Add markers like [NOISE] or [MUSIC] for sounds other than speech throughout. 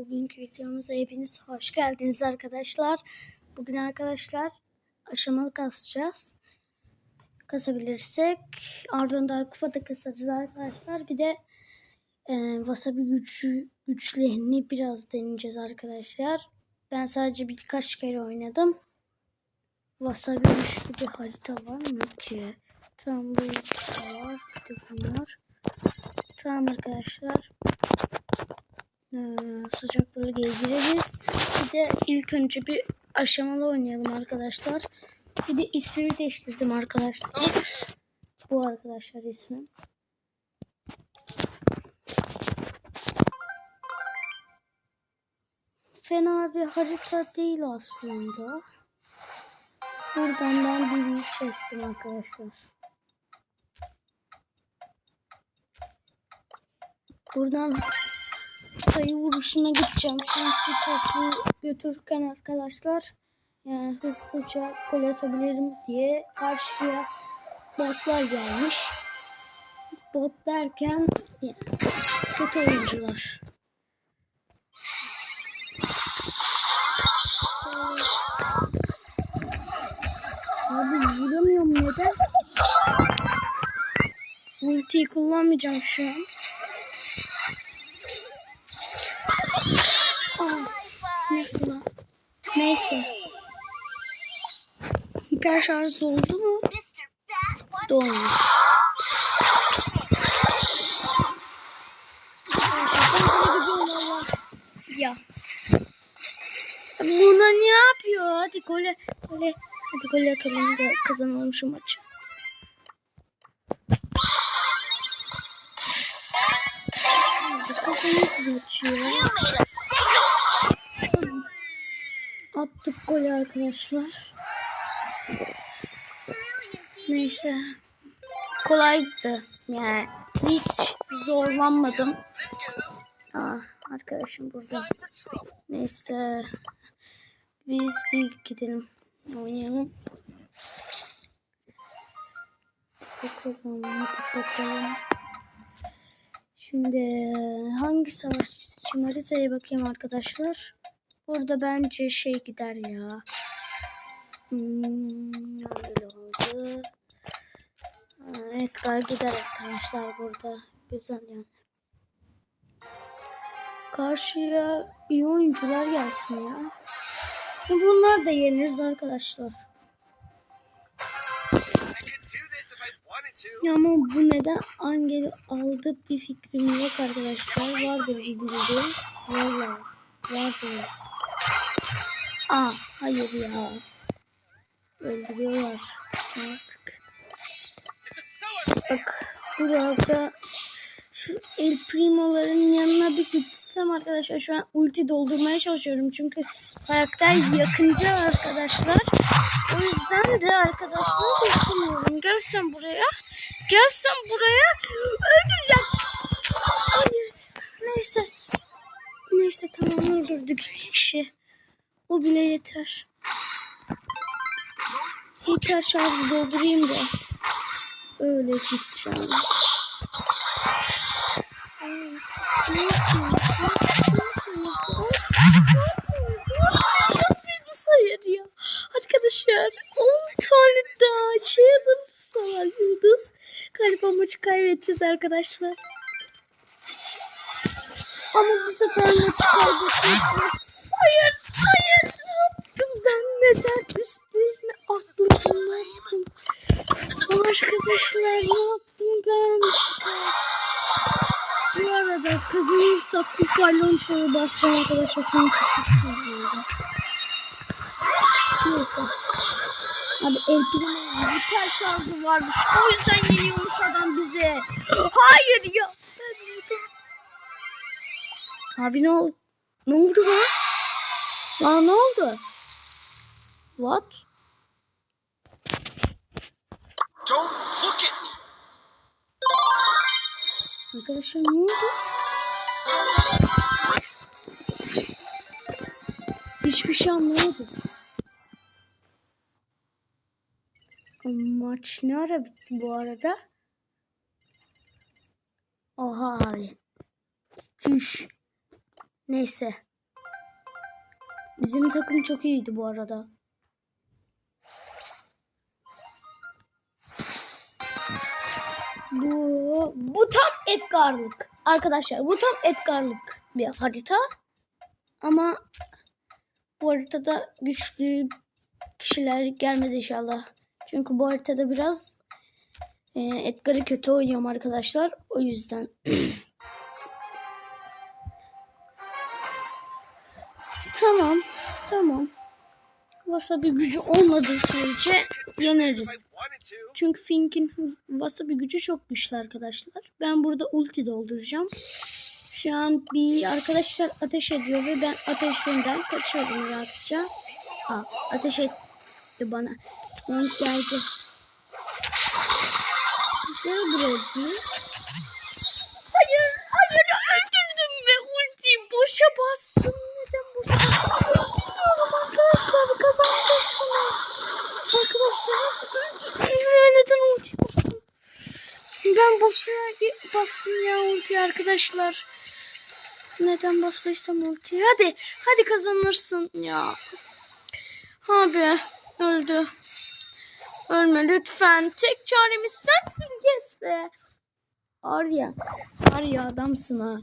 Bugünkü videomuza hepiniz hoş geldiniz arkadaşlar. Bugün arkadaşlar aşamalı kasacağız. Kasabilirsek ardından kupada kasarız arkadaşlar. Bir de e, wasabi gücü, güçlerini biraz deneyeceğiz arkadaşlar. Ben sadece birkaç kere oynadım. Wasabi güçlü bir harita var mı ki? Tamam bu var. Bir de bunlar. Tamam arkadaşlar. Ee, sıcak bölgeye gireriz. Bir de ilk önce bir aşamalı oynayalım arkadaşlar. Bir de ismimi değiştirdim arkadaşlar. Bu arkadaşlar ismim. Fena bir harita değil aslında. Buradan ben bir çektim arkadaşlar. Buradan sayı vuruşuna gideceğim. Çünkü topu götürürken arkadaşlar yani hızlıca gol atabilirim diye karşıya botlar gelmiş. Bot derken yani kötü oyuncular. Abi vuramıyorum neden? Ultiyi kullanmayacağım şu an. Aa, neyse lan. Neyse. Hiper şarj doldu mu? Dolmuş. Ya. Buna ne yapıyor? Hadi gole, gole, hadi gole atalım da kazanalım şu maçı. Maçı ya. Attık golü arkadaşlar. Neyse. Kolaydı. Yani hiç zorlanmadım. Aa, arkadaşım burada. Neyse. Biz bir gidelim. Oynayalım. Bakalım. Bakalım. Şimdi hangi savaşçı seçim haritaya bakayım arkadaşlar. Burada bence şey gider ya. Hmm, öyle oldu. Edgar gider arkadaşlar burada. Güzel yani. Karşıya iyi oyuncular gelsin ya. Bunlar da yeniriz arkadaşlar. Ama bu neden Angel'i aldı bir fikrim yok arkadaşlar. Vardır bir bildiğim. Valla. Vardır. Aa hayır ya. Öldürüyorlar artık. Bak burada şu El Primo'ların yanına bir gitsem arkadaşlar şu an ulti doldurmaya çalışıyorum. Çünkü karakter yakınca arkadaşlar. O yüzden de arkadaşlar yapamıyorum. Gelsem buraya. Gelsem buraya. Öldüreceğim. Hayır. Neyse. Neyse tamam öldürdük kişi. O bile yeter. Hiper şarjı doldurayım da. Öyle gideceğim. Hayır ya. Arkadaşlar 10 tane daha şey alırsalar yıldız. Galiba maçı kaybedeceğiz arkadaşlar. Ama bu sefer maçı kaybedeceğiz. Hayır, hayır. Ben? Neden üstüne atladım? Ne yaptım? Arkadaşlar ne yaptım ben? Bu arada kazanırsak bu paylan şöyle basacağım arkadaşlar. Çünkü çok. Neyse. Abi El Primo'nun hiper şarjı varmış. O yüzden yeniyormuş adam bize. Hayır ya. Abi ne oldu? Ne oldu lan? Lan ne oldu? What? Don't look at me. Arkadaşlar ne oldu? Hiçbir şey anlamadım. Maç ne ara bitti bu arada? Oha abi. Düş. Neyse. Bizim takım çok iyiydi bu arada. Bu, bu tam Edgar'lık. Arkadaşlar bu tam Edgar'lık bir harita. Ama bu haritada güçlü kişiler gelmez inşallah. Çünkü bu haritada biraz e, Edgar'ı kötü oynuyorum arkadaşlar. O yüzden. [CLEARS THROAT] tamam. Tamam. Wasabi gücü olmadığı sürece yeneriz. Çünkü Fink'in wasabi gücü çok güçlü arkadaşlar. Ben burada ulti dolduracağım. Şu an bir arkadaşlar ateş ediyor ve ben ateşinden kaçıyorum rahatça. Aa, ateş etti bana. Denk geldi. Gel buraya. Ben boşa bastım ya ulti arkadaşlar. Neden bastıysam ultiyi? Hadi, hadi kazanırsın ya. Abi öldü. Ölme lütfen. Tek çaremiz sensin. Yes be. Arya. Arya adamsın ha.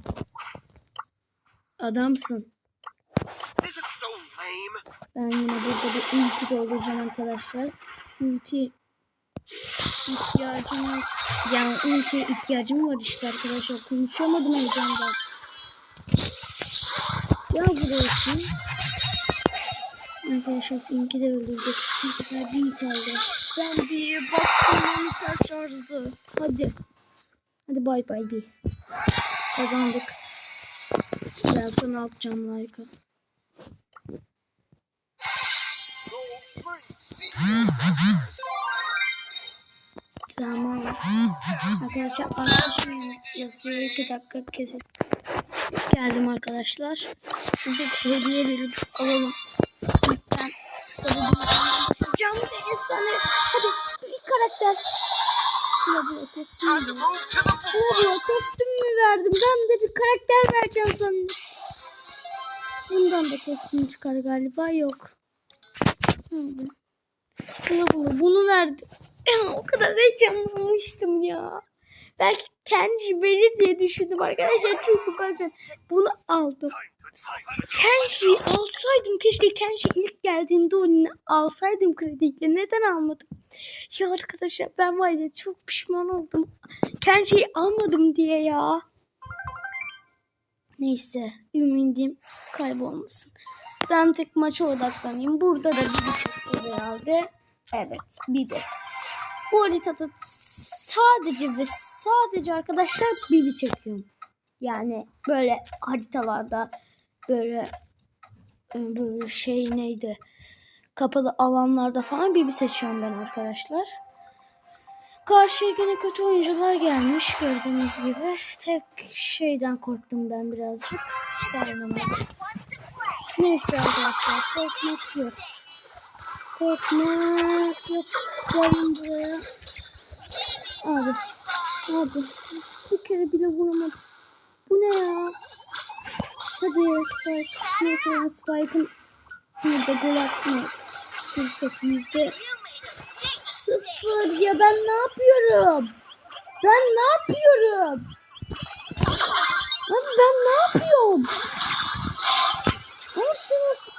Adamsın. So. Ben yine burada bir ulti dolduracağım arkadaşlar. Ulti ihtiyacım var. Yani ultiye ihtiyacım var işte arkadaşlar. Konuşamadım heyecandan. Ya burası. Arkadaşlar Fink'i de öldürdük. Bir sefer bir kaldı. Ben bir bastım onu şarjdı. Hadi. Hadi bay bay bir. Kazandık. Biraz sonra atacağım like'ı. Tamam. Arkadaşlar arkadaşlar yazıyor iki dakika kesin. Geldim arkadaşlar. Şimdi hediye verip alalım. Ben. Canlı efsane. Hadi ilk karakter. The Ya bu front. kostüm mü verdim? Ben de bir karakter vereceğim sandım. Bundan da kostüm çıkar galiba. Yok. Bula bunu verdi. [LAUGHS] o kadar heyecanlanmıştım ya. Belki Kenji verir diye düşündüm arkadaşlar. Çünkü bakın bunu aldım. Kenji alsaydım keşke Kenji ilk geldiğinde onu alsaydım krediyle. Neden almadım? Ya arkadaşlar ben var ya çok pişman oldum. Kenji'yi almadım diye ya. Neyse ümidim kaybolmasın. Ben tek maça odaklanayım. Burada da bir buçuk herhalde. Evet bir de. Bu haritada sadece ve sadece arkadaşlar bibi çekiyorum. Yani böyle haritalarda böyle e, böyle şey neydi? Kapalı alanlarda falan bibi seçiyorum ben arkadaşlar. Karşıya yine kötü oyuncular gelmiş gördüğünüz gibi. Tek şeyden korktum ben birazcık. Dayanamadım. Neyse arkadaşlar korkmak yok. Korkmak yok. Gelin buraya. Abi. Abi. Bir kere bile vuramadım. Bu ne ya? Hadi Spike. Neyse ben Spike'ın burada gol atma fırsatımızda sıfır. Ya ben ne yapıyorum? Ben ne yapıyorum? Lan ben ne yapıyorum? Al şunu.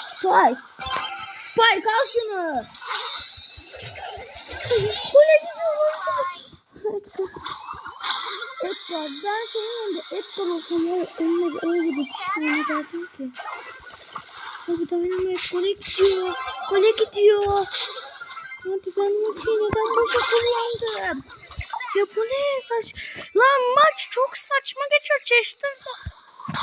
Spike. Spike al şunu. Gole gidiyorsun. Edgar. Edgar ben senin yanında Edgar olsam var ya, onunla öyle bir pişman ederdim ki. Abi dynamite gole gidiyor. Gole gidiyor. Abi ben ultiyi neden boşa kullandım? Ya bu ne saç? Lan maç çok saçma geçiyor Chester'da.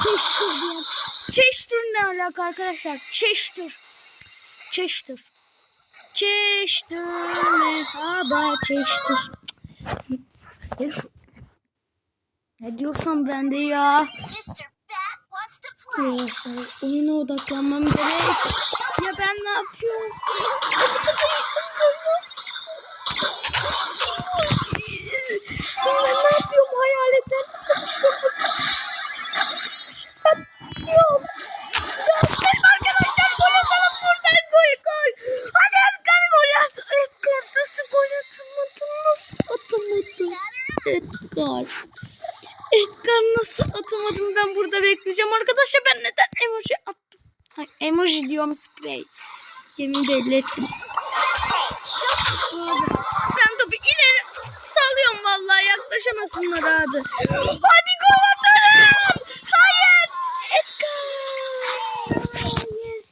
Chester diyorum. Chester ne alaka arkadaşlar? Chester. Chester. Chester. Merhaba Chester. Ne diyorsan ben de ya. Arkadaşlar oyuna odaklanmam gerek. Ya ben ne yapıyorum? Diyorum sprey. Yemin belli ettim. Ben topu ileri salıyorum vallahi yaklaşamasınlar abi. Hadi gol atalım. Hayır. Edgar. Yes.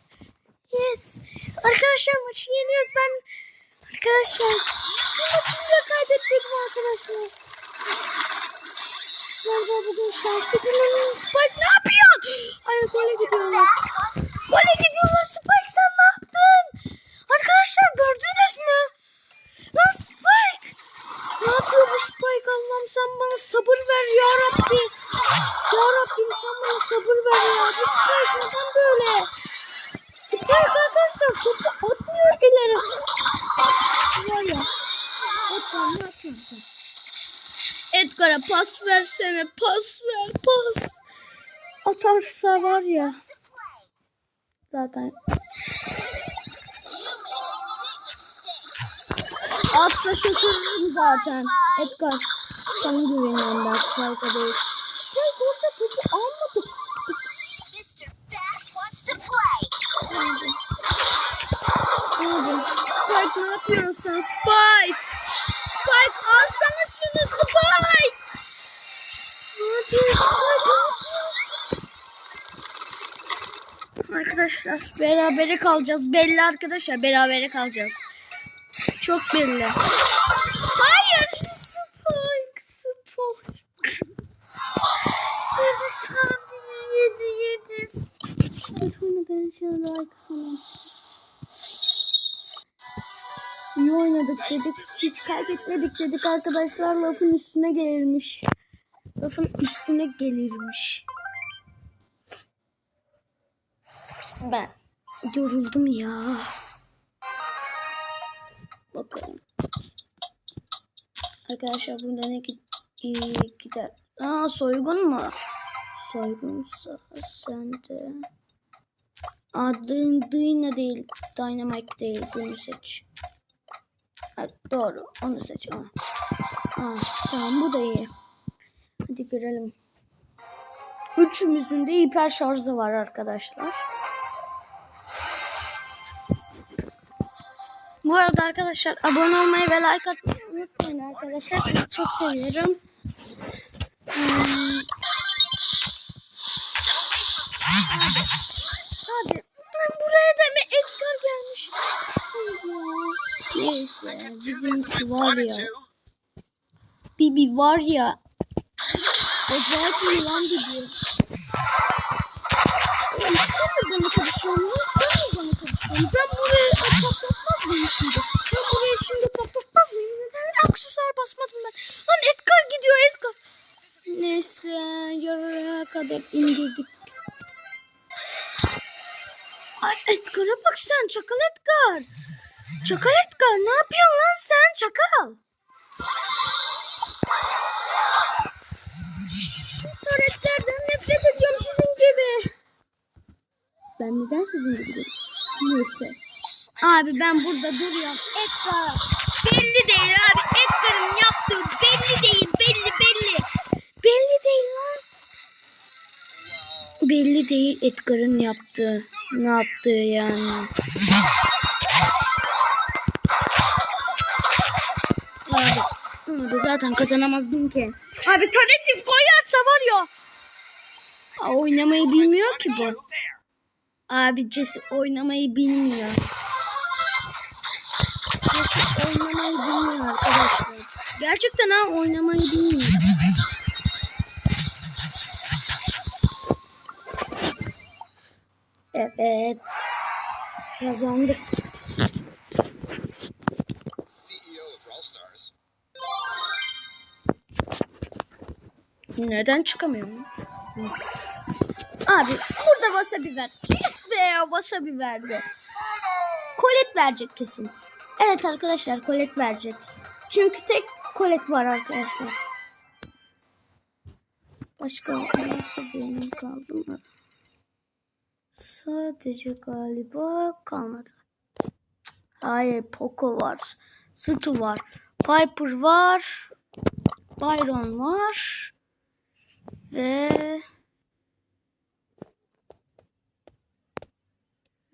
Yes. Arkadaşlar maçı yeniyoruz ben. Arkadaşlar bu maçı bile kaybetmedim arkadaşlar. Galiba bugün şanslı günlerimiz. Spike ne yapıyorsun? Ay gole gidiyorlar. Versene. Pas ver. Pas. Atarsa var ya. Zaten. Atsa şaşırırım zaten. Edgar. Sana güveniyorum ben Spike'a değil. Spike orada topu almadı. Spike ne yapıyorsun! Spike Arkadaşlar berabere kalacağız. Belli arkadaşlar berabere kalacağız. Çok belli. Hayır Spike. Spike. Yedi saniye. Yedi yedi. Evet oynadan şimdi arkasına. İyi oynadık dedik. Hiç kaybetmedik dedik arkadaşlar. Lafın üstüne gelirmiş. Lafın üstüne gelirmiş. Ben yoruldum ya. Bakalım. Arkadaşlar burada ne gider? Aa soygun mu? Soygunsa sen de. Aa Dyna değil. Dynamite değil. Bunu seç. Ha, doğru. Onu seç. Aa. Aa, tamam bu da iyi. Hadi görelim. Üçümüzün de hiper şarjı var arkadaşlar. Bu arada arkadaşlar abone olmayı ve like atmayı unutmayın arkadaşlar. Sizi çok seviyorum. Hmm. Hadi. Buraya da mı Edgar gelmiş? Neyse bizimki var ya. Bibi var ya. Acayip bir yılan. Oğlum sen de bana karışıyorsun lan. Sen de bana Ben buraya patlatmaz mıyım şimdi? Ben buraya şimdi patlatmaz mıyım? Neden aksesuar basmadım ben? Lan Edgar gidiyor Edgar. Neyse yarıya kadar indirdik. Ay Edgar'a bak sen çakal Edgar. Çakal Edgar ne yapıyorsun lan sen çakal? Şu taretlerden nefret ediyorum sizin gibi. Ben neden sizin gibi? Neyse. Abi ben burada duruyorum. Edgar. Belli değil abi. Edgar'ın yaptığı belli değil. Belli belli. Belli değil lan. Belli değil Edgar'ın yaptığı. Ne yaptığı yani. Abi. Abi zaten kazanamazdım ki. Abi tanetim koyarsa var ya. Aa, oynamayı bilmiyor ki bu. There. Abi Jesse oynamayı bilmiyor. Jesse oynamayı bilmiyor arkadaşlar. Gerçekten ha oynamayı bilmiyor. Evet. Kazandık. Neden çıkamıyorum? Abi burada wasabi ver. Be wasabi verdi. Kolet verecek kesin. Evet arkadaşlar kolet verecek. Çünkü tek kolet var arkadaşlar. Başka wasabimiz kaldı mı? Sadece galiba kalmadı. Hayır Poco var. Stu var. Piper var. Byron var. Ve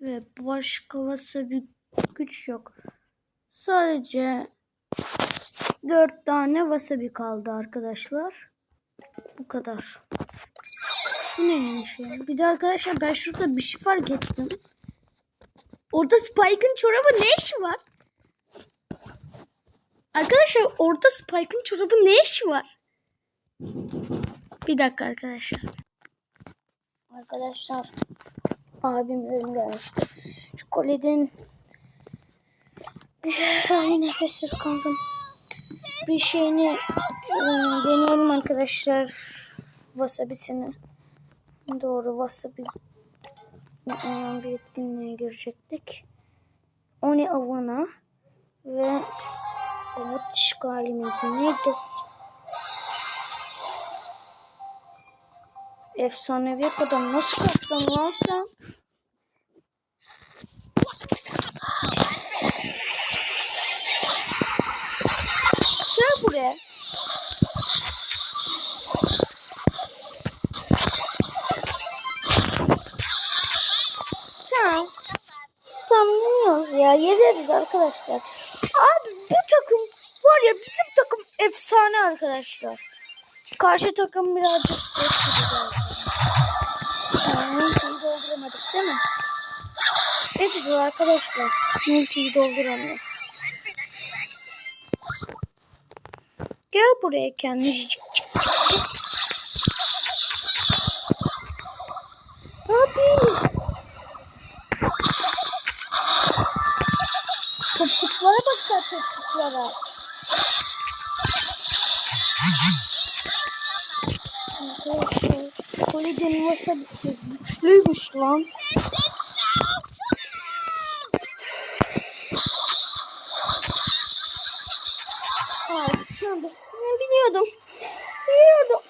ve başka wasabi güç yok. Sadece dört tane wasabi kaldı arkadaşlar. Bu kadar. Bu neymiş ya? Bir de arkadaşlar ben şurada bir şey fark ettim. Orada Spike'ın çorabı ne işi var? Arkadaşlar orada Spike'ın çorabı ne işi var? Bir dakika arkadaşlar. Arkadaşlar abim ürün gelmişti. Şu koliden Ay nefessiz kaldım. Bir şeyini e, deniyorum arkadaşlar. Wasabi'sini. Doğru wasabi. Onun bir etkinliğe girecektik. Oni avına ve umut işgalimiz neydi? Efsanevi kadar nasıl kastın lan sen? Gel buraya. Tamam. Tamam yeniyoruz ya. Yeneriz arkadaşlar. Abi bu takım var ya bizim takım efsane arkadaşlar. Karşı takım birazcık multiyi dolduramadık değil mi? Ne güzel arkadaşlar. Multiyi dolduramıyoruz. Gel buraya kendini çık çık. Abi. Topuklara bak sen topuklara. Arkadaşlar. Koliden wasabi güçlüymüş lan. Ay, ben biliyordum. Biliyordum.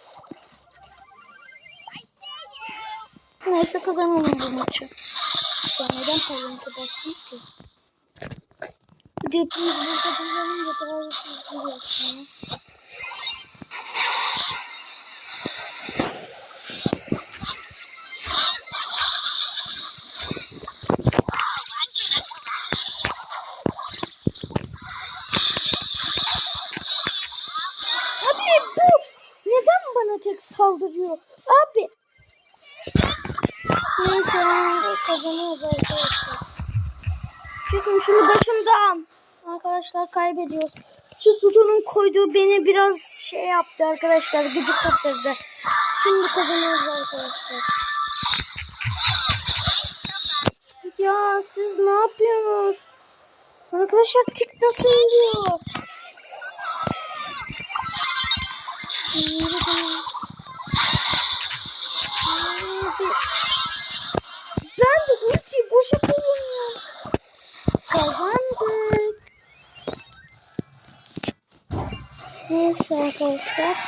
Neyse kazanalım bu maçı. Ben neden parlantı bastım ki? Bir de hepimiz burada kazanınca daha hızlı saldırıyor? Abi. Neyse kazanıyoruz arkadaşlar. Çıkın şunu başımdan. Arkadaşlar kaybediyoruz. Şu Sudan'ın koyduğu beni biraz şey yaptı arkadaşlar. Gıcık kaptırdı. Şimdi kazanıyoruz arkadaşlar. Ya siz ne yapıyorsunuz? Arkadaşlar tik nasıl iniyor? Ultiyi boşa kullanıyorum. Kazandık. Neyse arkadaşlar.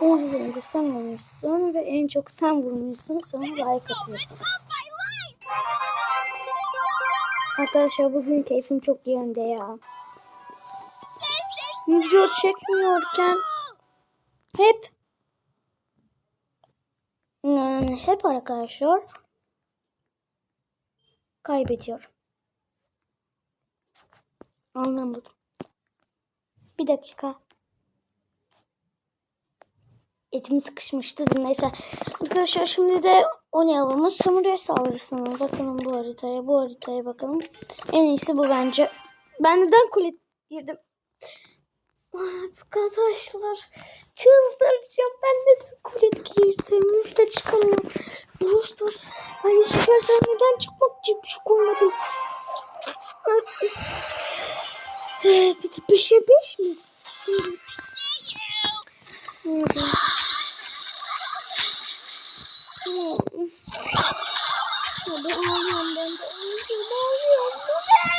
Güzel sen vurmuşsun ve en çok sen vurmuşsun. Sana like atıyorum. Arkadaşlar bugün keyfim çok yerinde ya. Video çekmiyorken hep yani hep arkadaşlar kaybediyorum. Anlamadım. Bir dakika. Etim sıkışmıştı. Neyse. Arkadaşlar şimdi de o ne avımız? Samuray. Bakalım bu haritaya. Bu haritaya bakalım. En iyisi bu bence. Ben neden kule girdim? Arkadaşlar çıldıracağım. Ben neden kule girdim? Üstte çıkamıyorum. Brawl Stars. Hani Supercell neden çıkmak için şu koymadım? Bir de 5'e 5 mi? Evet. Hadi ağlıyorum ben de. Ağlıyorum, ağlıyorum.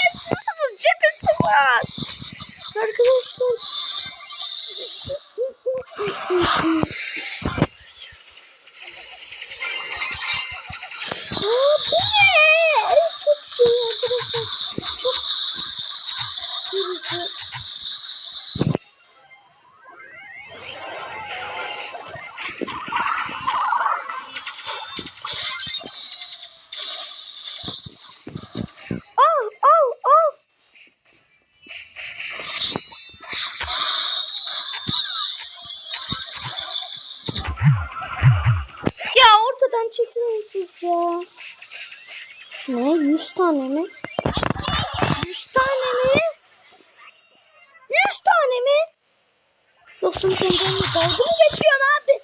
Sen benimle dalga mı geçiyorsun abi?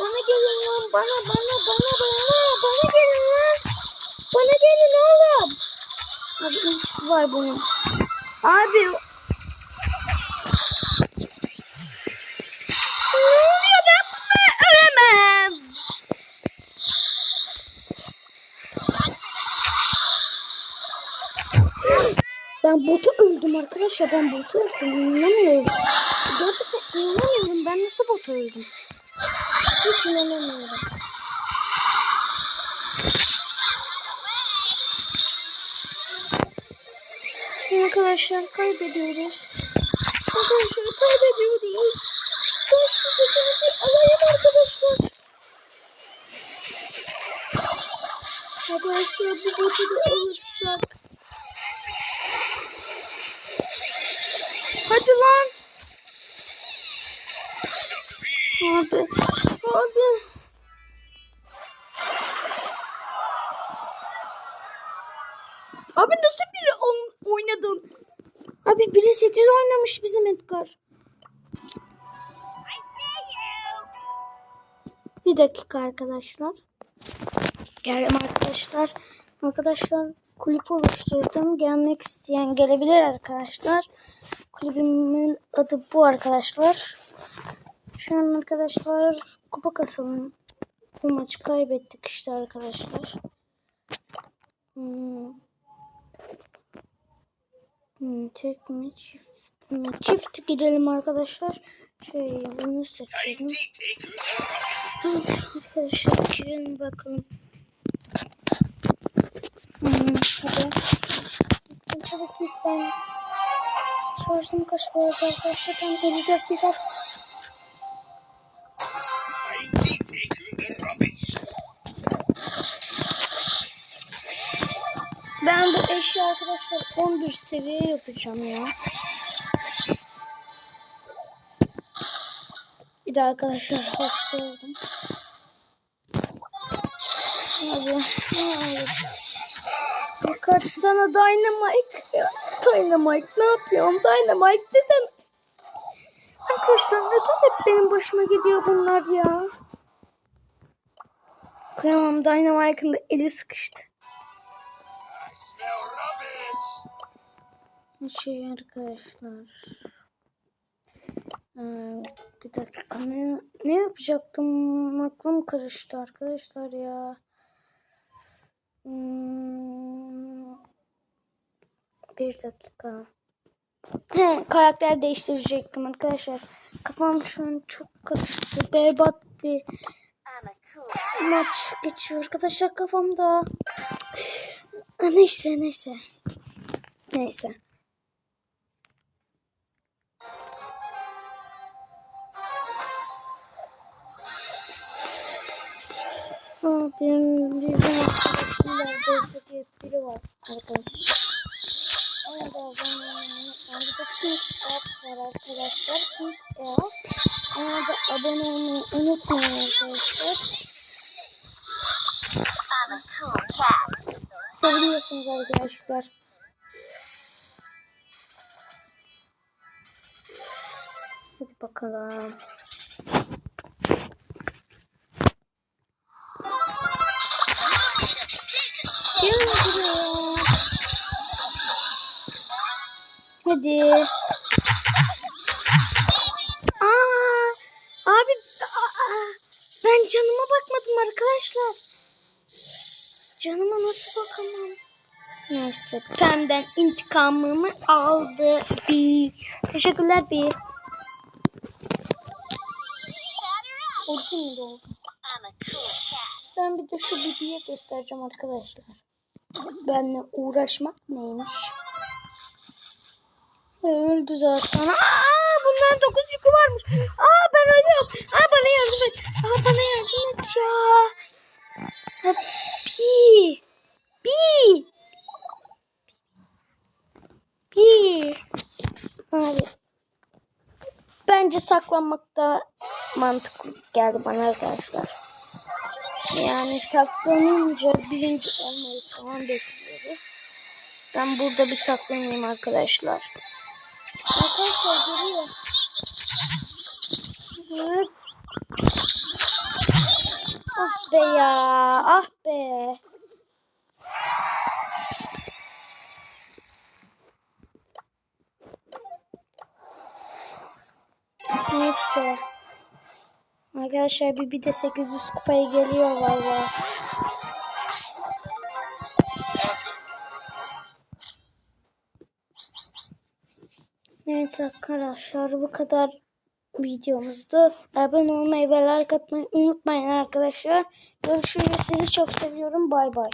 Bana gelin lan bana bana bana bana bana gelin lan. Bana gelin oğlum. Abi var bunun. Abi. Botu öldüm arkadaşlar. Ben botu. İnanamıyorum. Gerçekten inanamıyorum. Ben nasıl botu öldüm? Hiç inanamıyorum. Arkadaşlar kaybediyoruz. Arkadaşlar kaybediyoruz. Bir alayım arkadaşlar. Arkadaşlar bu botu da alırsak. Hadi lan. Abi. Abi. Abi nasıl biri on, oynadın? Abi 1'e 8 oynamış bizim Edgar. Bir dakika arkadaşlar. Geldim arkadaşlar. Arkadaşlar kulüp oluşturdum. Gelmek isteyen gelebilir arkadaşlar. Kulübümün adı bu arkadaşlar. Şu an arkadaşlar kupa kasalım. Bu maçı kaybettik işte arkadaşlar. Hmm. Hmm, tek mi çift mi? Çift girelim arkadaşlar. Şey bunu seçelim. Hadi arkadaşlar girelim bakalım. Hmm, hadi. Ki ben şarjım kaç arkadaşlar? Ben 54 dakika. Mighty taking the rubbish. Ben bu eşya arkadaşlar 11 seviye yapacağım ya. Bir de arkadaşlar hasta oldum. Abi. Kaçsana Dynamite. Ya, Dynamite ne yapıyorsun? Dynamite neden? Arkadaşlar neden hep benim başıma geliyor bunlar ya? Kıyamam Dynamite'ın da eli sıkıştı. Şey arkadaşlar. Ee, bir dakika ne, ne yapacaktım? Aklım karıştı arkadaşlar ya. Hmm, bir dakika. He, karakter değiştirecektim arkadaşlar. Kafam şu an çok karıştı. Berbat bir maç geçiyor arkadaşlar kafamda. Ah, Neyse neyse. Neyse. Abim bizim arkadaşımlar destek biri var arkadaşlar. Ona da abone olmayı, var arkadaşlar. Pink App. Ona da abone olmayı unutmayın arkadaşlar. Seviyorsunuz arkadaşlar. Hadi bakalım. Hadi. Aa, abi aa, ben canıma bakmadım arkadaşlar. Canıma nasıl bakamam? Neyse Pem'den intikamımı aldı bir. Teşekkürler bir. O cat. Ben bir de şu videoyu göstereceğim arkadaşlar. Benle uğraşmak neymiş? Ve öldü zaten. Aa, bunların dokuz yükü varmış. Aa ben ölüyorum. Aa bana yardım et. Aa bana yardım et ya. Ha, Pi. Pi. Pi. Abi. Bence saklanmak da mantıklı geldi bana arkadaşlar. Yani saklanınca birinci olmayı falan bekliyoruz. Ben burada bir saklanayım arkadaşlar. Arkadaşlar görüyor. Evet. Ah be ya. Ah be. Neyse. Arkadaşlar bir, bir de 800 kupaya geliyor valla. Neyse arkadaşlar bu kadar videomuzdu. Abone olmayı ve like atmayı unutmayın arkadaşlar. Görüşürüz. Sizi çok seviyorum. Bay bay.